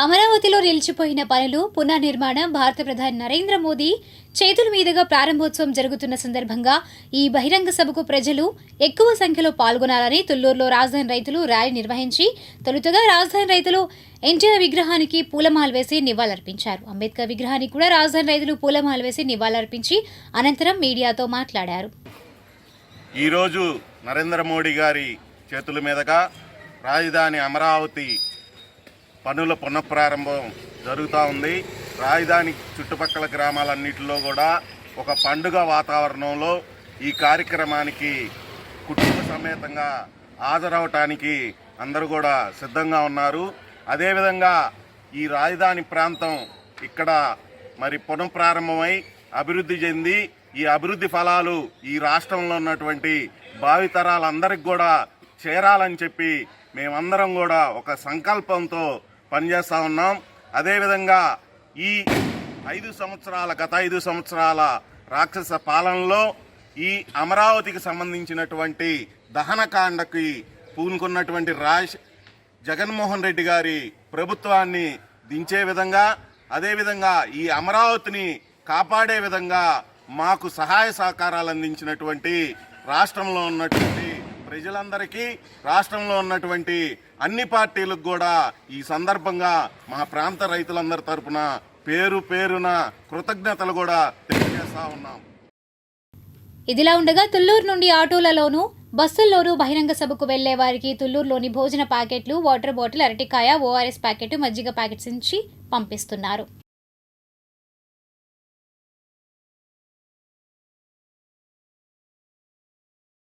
అమరావతిలో నిలిచిపోయిన పనులు పునర్నిర్మాణం భారత ప్రధాని నరేంద్ర మోదీ చేతుల మీదుగా ప్రారంభోత్సవం జరుగుతున్న సందర్భంగా ఈ బహిరంగ సభకు ప్రజలు ఎక్కువ సంఖ్యలో పాల్గొనాలని తుల్లూరులో రాజధాని రైతులు ర్యాలీ నిర్వహించి తొలుతగా రాజధాని రైతులు ఎన్టీఆర్ విగ్రహానికి పూలమాల వేసి నివాళులర్పించారు. అంబేద్కర్ విగ్రహానికి కూడా రాజధాని రైతులు పూలమాల వేసి నివాళులర్పించి అనంతరం మీడియాతో మాట్లాడారు. ఈరోజు నరేంద్ర మోడీ గారి చేతుల మీదుగా రాజధాని అమరావతి పనుల పునఃప్రారంభం జరుగుతూ ఉంది. రాజధాని చుట్టుపక్కల గ్రామాలన్నింటిలో కూడా ఒక పండుగ వాతావరణంలో ఈ కార్యక్రమానికి కుటుంబ సమేతంగా హాజరవటానికి అందరూ కూడా సిద్ధంగా ఉన్నారు. అదేవిధంగా ఈ రాజధాని ప్రాంతం ఇక్కడ మరి పునఃప్రారంభమై అభివృద్ధి చెంది ఈ అభివృద్ధి ఫలాలు ఈ రాష్ట్రంలో ఉన్నటువంటి భావితరాలందరికి కూడా చేరాలని చెప్పి మేమందరం కూడా ఒక సంకల్పంతో పనిచేస్తూ ఉన్నాం. అదేవిధంగా ఈ ఐదు సంవత్సరాల గత ఐదు సంవత్సరాల రాక్షస పాలనలో ఈ అమరావతికి సంబంధించినటువంటి దహనకాండకి పూనుకున్నటువంటి రాజ్ జగన్మోహన్ రెడ్డి గారి ప్రభుత్వాన్ని దించే విధంగా అదేవిధంగా ఈ అమరావతిని కాపాడే విధంగా మాకు సహాయ సహకారాలు అందించినటువంటి రాష్ట్రంలో ఉన్నటువంటి ప్రజలందరికీ రాష్ట్రంలో ఉన్నటువంటి అన్ని పార్టీలకు కూడా ఈ సందర్భంగా మా ప్రాంత రైతులందరి తరపున పేరు పేరున కృతజ్ఞతలు కూడా తెలియజేస్తా ఉన్నాం. ఇదిలా ఉండగా తుళ్ళూరు నుండి ఆటోలలోనూ బస్సుల్లోనూ బహిరంగ సభకు వెళ్ళే వారికి తుళ్ళూరులోని భోజన ప్యాకెట్లు వాటర్ బాటిల్ అరటికాయ ఓఆర్ఎస్ ప్యాకెట్ మజ్జిగ ప్యాకెట్స్ ఇచ్చి పంపిస్తున్నారు.